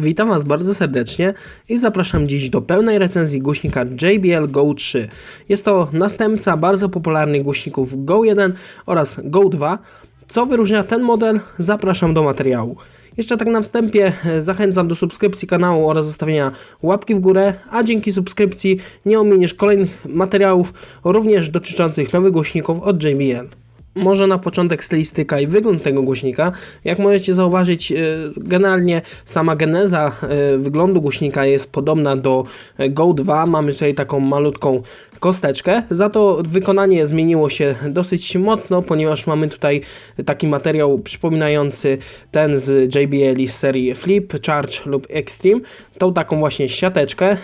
Witam Was bardzo serdecznie i zapraszam dziś do pełnej recenzji głośnika JBL Go 3. Jest to następca bardzo popularnych głośników Go 1 oraz Go 2. Co wyróżnia ten model? Zapraszam do materiału. Jeszcze tak na wstępie e, zachęcam do subskrypcji kanału oraz zostawienia łapki w górę, a dzięki subskrypcji nie ominiesz kolejnych materiałów również dotyczących nowych głośników od JBL. Może na początek stylistyka i wygląd tego głośnika. Jak możecie zauważyć, e, generalnie sama geneza e, wyglądu głośnika jest podobna do e, Go 2. Mamy tutaj taką malutką kosteczkę, za to wykonanie zmieniło się dosyć mocno, ponieważ mamy tutaj taki materiał przypominający ten z JBL z serii Flip, Charge lub Extreme. Tą taką właśnie siateczkę.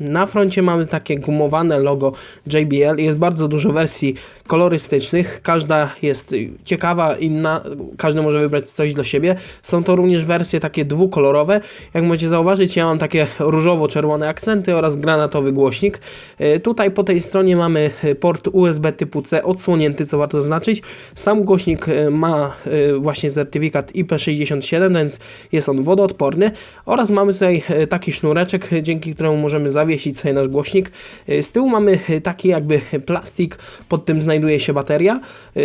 Na froncie mamy takie gumowane logo JBL. Jest bardzo dużo wersji kolorystycznych. Każda jest ciekawa, inna. Każdy może wybrać coś dla siebie. Są to również wersje takie dwukolorowe. Jak możecie zauważyć, ja mam takie różowo-czerwone akcenty oraz granatowy głośnik. E, Tutaj po tej stronie mamy port USB typu C odsłonięty, co warto zaznaczyć. Sam głośnik e, ma e, właśnie certyfikat IP67, więc jest on wodoodporny. Oraz mamy tutaj e, taki sznureczek, dzięki któremu możemy zawiesić sobie nasz głośnik. E, Z tyłu mamy e, taki jakby plastik, pod tym znajduje się bateria.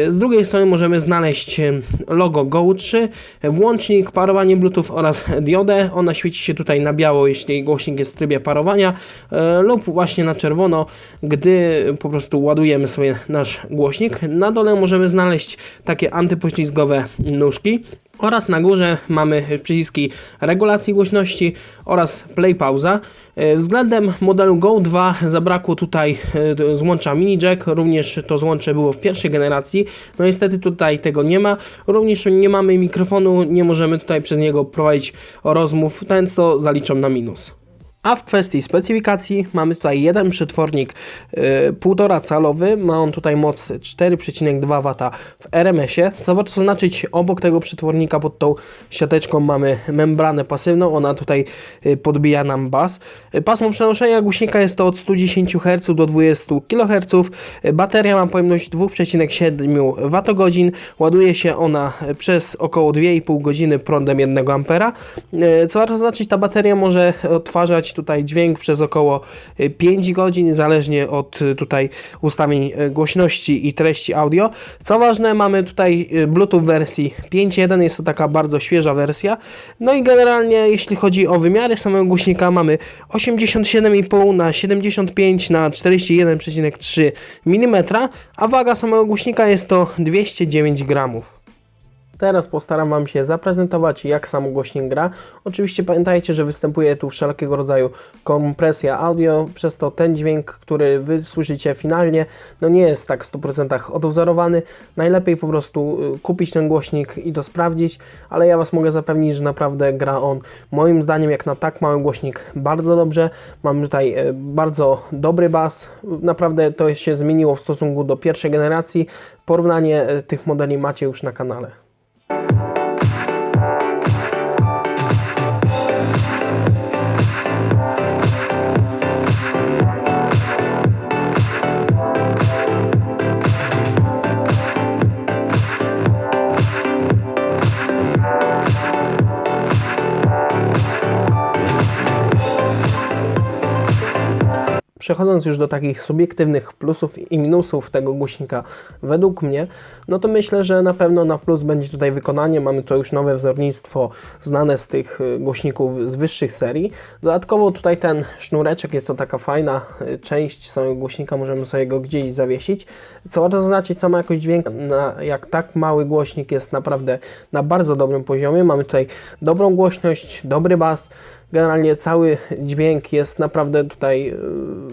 Z drugiej strony możemy znaleźć e, logo Go 3, e, włącznik, parowanie Bluetooth oraz diodę. Ona świeci się tutaj na biało, jeśli głośnik jest w trybie parowania e, lub właśnie na czerwono, gdy po prostu ładujemy sobie nasz głośnik. Na dole możemy znaleźć takie antypoślizgowe nóżki. Oraz na górze mamy przyciski regulacji głośności oraz play pauza. E, Względem modelu Go 2 zabrakło tutaj e, złącza mini jack, również to złącze było w pierwszej generacji. No niestety tutaj tego nie ma. Również nie mamy mikrofonu, nie możemy tutaj przez niego prowadzić rozmów, więc to zaliczam na minus. A w kwestii specyfikacji mamy tutaj jeden przetwornik e, 1,5 calowy, ma on tutaj moc 4,2 W w RMS-ie. Co warto zaznaczyć, obok tego przetwornika pod tą siateczką mamy membranę pasywną, ona tutaj e, podbija nam bas. Pasmo przenoszenia głośnika jest to od 110 Hz do 20 kHz. Bateria ma pojemność 2,7 Wh, ładuje się ona przez około 2,5 godziny prądem 1 A. Co warto zaznaczyć, ta bateria może odtwarzać tutaj dźwięk przez około e, 5 godzin, zależnie od e, tutaj ustawień e, głośności i treści audio. Co ważne, mamy tutaj Bluetooth wersji 5.1, jest to taka bardzo świeża wersja. No i generalnie, jeśli chodzi o wymiary samego głośnika, mamy 87,5 na 75 na 41,3 mm, a waga samego głośnika jest to 209 gramów. Teraz postaram Wam się zaprezentować, jak sam głośnik gra. Oczywiście pamiętajcie, że występuje tu wszelkiego rodzaju kompresja audio, przez to ten dźwięk, który Wy słyszycie finalnie, no nie jest tak w 100% odwzorowany. Najlepiej po prostu y, kupić ten głośnik i to sprawdzić, ale ja Was mogę zapewnić, że naprawdę gra on moim zdaniem jak na tak mały głośnik bardzo dobrze. Mamy tutaj y, bardzo dobry bas, naprawdę to się zmieniło w stosunku do pierwszej generacji. Porównanie y, tych modeli macie już na kanale. Przechodząc już do takich subiektywnych plusów i minusów tego głośnika, według mnie, no to myślę, że na pewno na plus będzie tutaj wykonanie. Mamy to już nowe wzornictwo znane z tych y, głośników z wyższych serii. Dodatkowo tutaj ten sznureczek jest to taka fajna y, część samego głośnika, możemy sobie go gdzieś zawiesić. Co warto zaznaczyć, sama jakość dźwięku, na, jak tak mały głośnik jest naprawdę na bardzo dobrym poziomie. Mamy tutaj dobrą głośność, dobry bas. Generalnie cały dźwięk jest naprawdę tutaj y,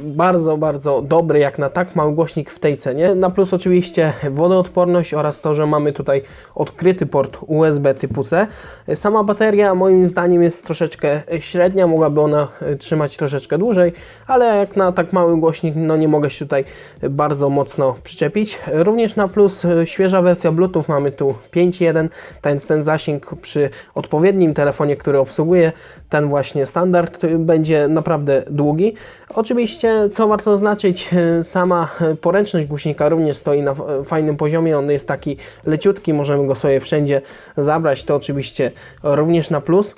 bardzo, bardzo dobry, jak na tak mały głośnik w tej cenie. Na plus oczywiście wodoodporność oraz to, że mamy tutaj odkryty port USB typu C. Sama bateria moim zdaniem jest troszeczkę średnia, mogłaby ona y, trzymać troszeczkę dłużej, ale jak na tak mały głośnik, no nie mogę się tutaj bardzo mocno przyczepić. Również na plus y, świeża wersja Bluetooth, mamy tu 5.1, więc ten zasięg przy odpowiednim telefonie, który obsługuje, ten właśnie właśnie standard będzie naprawdę długi. Oczywiście, co warto zaznaczyć, sama poręczność głośnika również stoi na fajnym poziomie. On jest taki leciutki, możemy go sobie wszędzie zabrać. To oczywiście również na plus.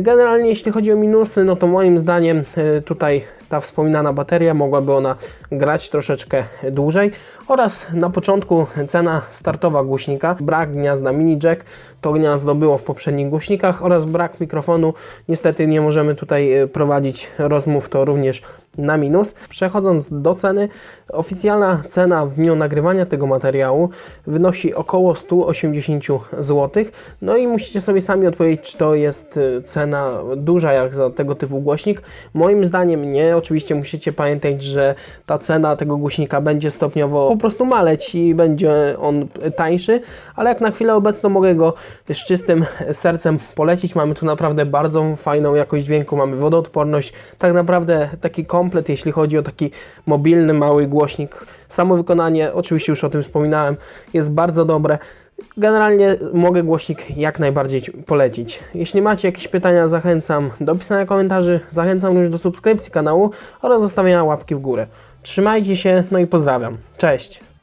Generalnie, jeśli chodzi o minusy, no to moim zdaniem y, tutaj ta wspominana bateria mogłaby ona grać troszeczkę dłużej. Oraz na początku cena startowa głośnika, brak gniazda mini jack, to gniazdo było w poprzednich głośnikach oraz brak mikrofonu. Niestety nie możemy tutaj e, prowadzić rozmów, to również na minus. Przechodząc do ceny, oficjalna cena w dniu nagrywania tego materiału wynosi około 180 zł. No i musicie sobie sami odpowiedzieć, czy to jest e, cena duża jak za tego typu głośnik. Moim zdaniem nie. Oczywiście musicie pamiętać, że ta cena tego głośnika będzie stopniowo po prostu maleć i będzie on tańszy, ale jak na chwilę obecną mogę go z czystym sercem polecić. Mamy tu naprawdę bardzo fajną jakość dźwięku, mamy wodoodporność, tak naprawdę taki komplet, jeśli chodzi o taki mobilny, mały głośnik. Samo wykonanie, oczywiście już o tym wspominałem, jest bardzo dobre. Generalnie mogę głośnik jak najbardziej polecić. Jeśli macie jakieś pytania, zachęcam do pisania komentarzy, zachęcam również do subskrypcji kanału oraz zostawienia łapki w górę. Trzymajcie się, no i pozdrawiam. Cześć!